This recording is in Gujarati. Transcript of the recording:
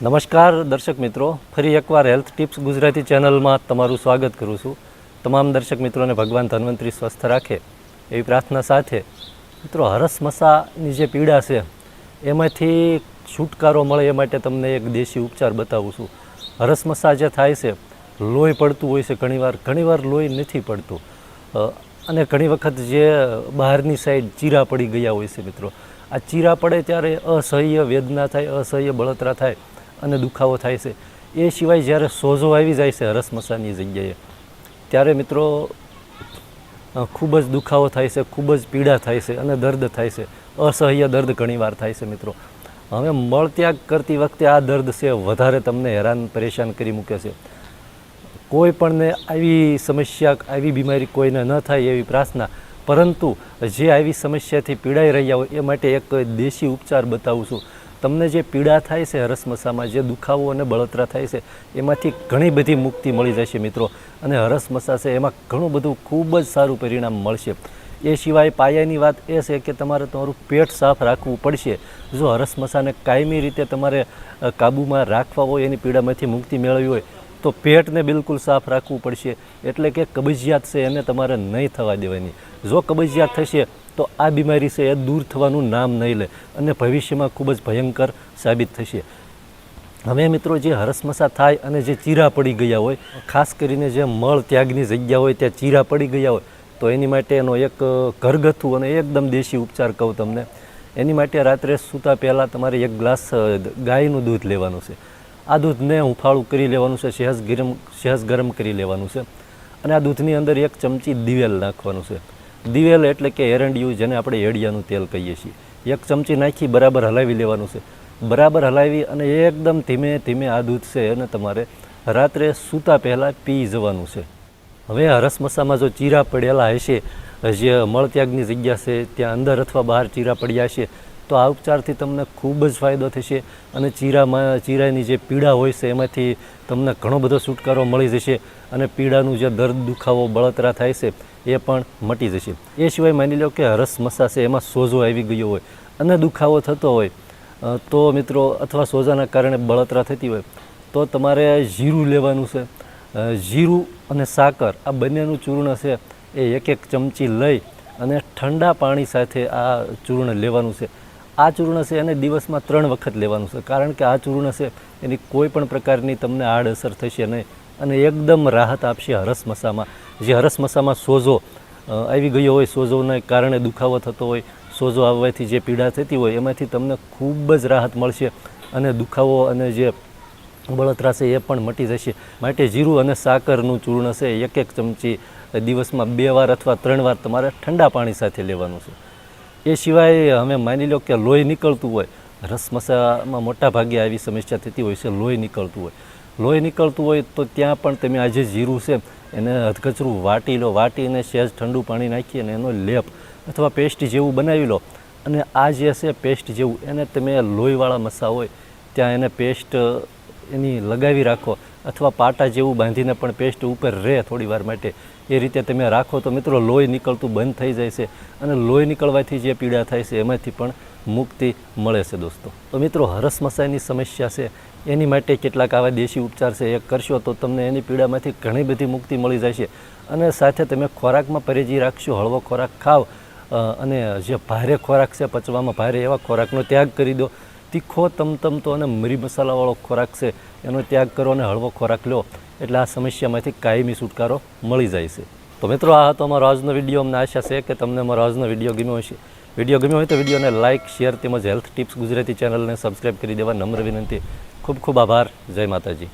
નમસ્કાર દર્શક મિત્રો, ફરી એકવાર હેલ્થ ટિપ્સ ગુજરાતી ચેનલમાં તમારું સ્વાગત કરું છું. તમામ દર્શક મિત્રોને ભગવાન ધન્વંતરી સ્વસ્થ રાખે એવી પ્રાર્થના સાથે. મિત્રો હરસમસાની જે પીડા છે, એમાંથી છુટકારો મળે એ માટે તમને એક દેશી ઉપચાર બતાવું છું. હરસમસા જે થાય છે, લોહી પડતું હોય છે ઘણીવાર ઘણીવાર લોહી નથી પડતું. અને ઘણી વખત જે બહારની સાઈડ ચીરા પડી ગયા હોય છે મિત્રો. આ ચીરા પડે ત્યારે અસહ્ય વેદના થાય, અસહ્ય બળતરા થાય. અને દુખાવો થાય છે. એ સિવાય જ્યારે સોજો આવી જાય છે હરસમસાની જગ્યાએ, ત્યારે મિત્રો ખૂબ જ દુખાવો થાય છે, ખૂબ જ પીડા થાય છે અને દર્દ થાય છે. અસહ્ય દર્દ ઘણીવાર થાય છે મિત્રો. હવે મળત્યાગ કરતી વખતે આ દર્દ છે, વધારે તમને હેરાન પરેશાન કરી મૂકે છે. કોઈ પણને આવી સમસ્યા, આવી બીમારી કોઈને ન થાય એવી પ્રાર્થના, પરંતુ જે આવી સમસ્યાથી પીડાઈ રહ્યા હોય એ માટે એક દેશી ઉપચાર બતાવું છું. તમને જે પીડા થાય છે હરસમસામાં, જે દુખાવો અને બળતરા થાય છે, એમાંથી ઘણી બધી મુક્તિ મળી જશે મિત્રો. અને હરસમસા છે, એમાં ઘણું બધું ખૂબ જ સારું પરિણામ મળશે. એ સિવાય પાયાની વાત એ છે કે તમારે તમારું પેટ સાફ રાખવું પડશે. જો હરસમસાને કાયમી રીતે તમારે કાબૂમાં રાખવા હોય, એની પીડામાંથી મુક્તિ મેળવવી હોય તો પેટને બિલકુલ સાફ રાખવું પડશે. એટલે કે કબજિયાત છે એને તમારે નહીં થવા દેવાની. જો કબજિયાત થશે, તો આ બીમારી છે એ દૂર થવાનું નામ નહીં લે અને ભવિષ્યમાં ખૂબ જ ભયંકર સાબિત થશે. હવે મિત્રો, જે હરસમસા થાય અને જે ચીરા પડી ગયા હોય, ખાસ કરીને જે મળ ત્યાગની જગ્યા હોય, ત્યાં ચીરા પડી ગયા હોય, તો એની માટે એનો એક ઘરગથ્થું અને એકદમ દેશી ઉપચાર કહું તમને. એની માટે રાત્રે સૂતા પહેલાં તમારે એક ગ્લાસ ગાયનું દૂધ લેવાનું છે. આ દૂધને હુંફાળું કરી લેવાનું છે સહેજ ગરમ સહેજ ગરમ કરી લેવાનું છે. અને આ દૂધની અંદર એક ચમચી દિવેલ નાખવાનું છે. દિવેલ એટલે કે એરંડિયું, જેને આપણે એડિયાનું તેલ કહીએ છીએ. એક ચમચી નાખી બરાબર હલાવી લેવાનું છે. બરાબર હલાવી અને એકદમ ધીમે ધીમે આ દૂધ છે એને તમારે રાત્રે સૂતા પહેલાં પી જવાનું છે. હવે હરસમસામાં જો ચીરા પડેલા હશે, જે મળત્યાગની જગ્યા છે, ત્યાં અંદર અથવા બહાર ચીરા પડ્યા હશે તો આ ઉપચારથી તમને ખૂબ જ ફાયદો થશે અને ચીરામાં, ચીરાની જે પીડા હોય છે, એમાંથી તમને ઘણો બધો છુટકારો મળી જશે અને પીડાનું જે દર્દ, દુખાવો, બળતરા થાય છે, એ પણ મટી જશે. એ સિવાય માની લો કે હરસમસા છે એમાં સોજો આવી ગયો હોય અને દુખાવો થતો હોય તો મિત્રો, અથવા સોજાના કારણે બળતરા થતી હોય, તો તમારે જીરું લેવાનું છે. જીરું અને સાકર, આ બંનેનું ચૂર્ણ છે, એ એક એક ચમચી લઈ અને ઠંડા પાણી સાથે આ ચૂર્ણ લેવાનું છે. આ ચૂર્ણ છે એને દિવસમાં ત્રણ વખત લેવાનું છે. કારણ કે આ ચૂર્ણ છે એની કોઈ પણ પ્રકારની તમને આડઅસર થશે નહીં. અને એકદમ રાહત આપશે હરસમસામાં જે હરસમસામાં સોજો આવી ગયો હોય સોજોને કારણે દુખાવો થતો હોય, સોજો આવવાથી જે પીડા થતી હોય, એમાંથી તમને ખૂબ જ રાહત મળશે અને દુખાવો અને જે બળતરા છે એ પણ મટી જશે. માટે જીરું અને સાકરનું ચૂર્ણ છે એક એક ચમચી દિવસમાં બે વાર અથવા ત્રણ વાર તમારે ઠંડા પાણી સાથે લેવાનું છે. એ સિવાય અમે માની લો કે લોહી નીકળતું હોય, રસમસામાં મોટા ભાગે આવી સમસ્યા થતી હોય છે, લોહી નીકળતું હોય. લોહી નીકળતું હોય તો ત્યાં પણ તમે આ જે જીરું છે, એને અધકચરું વાટી લો, વાટીને સહેજ ઠંડુ પાણી નાખી અને એનો લેપ અથવા પેસ્ટ જેવું બનાવી લો. અને આ જે છે પેસ્ટ જેવું, એને તમે લોહીવાળા મસા હોય, ત્યાં એને પેસ્ટ એની લગાવી રાખો. અથવા પાટા જેવું બાંધીને પણ પેસ્ટ ઉપર રહે થોડી વાર માટે. એ રીતે તમે રાખો તો મિત્રો લોહી નીકળતું બંધ થઈ જાય છે અને લોહી નીકળવાથી જે પીડા થાય છે એમાંથી પણ મુક્તિ મળે છે દોસ્તો. તો મિત્રો હરસમસાઈની સમસ્યા છે. એની માટે કેટલાક આવા દેશી ઉપચાર છે. એ કરશો તો તમને એની પીડામાંથી ઘણી બધી મુક્તિ મળી જાય છે. અને સાથે તમે ખોરાકમાં પરેજી રાખશો, હળવો ખોરાક ખાવ અને જે ભારે ખોરાક છે, પચવામાં ભારે એવા ખોરાકનો ત્યાગ કરી દો. તીખો તમતમતો અને મરી મસાલાવાળો ખોરાક છે, એનો ત્યાગ કરો અને હળવો ખોરાક લો, એટલે આ સમસ્યામાંથી કાયમી છુટકારો મળી જાય છે. તો મિત્રો, આ હતો અમારો આજનો વીડિયો. અમને આશા છે કે તમને અમારો આજનો વીડિયો ગમ્યો હશે. વીડિયો ગમ્યો હોય તો વિડીયોને લાઇક શેર તેમજ હેલ્થ ટિપ્સ ગુજરાતી ચેનલને સબસ્ક્રાઈબ કરી દેવા નમ્ર વિનંતી. ખૂબ ખૂબ આભાર. જય માતાજી.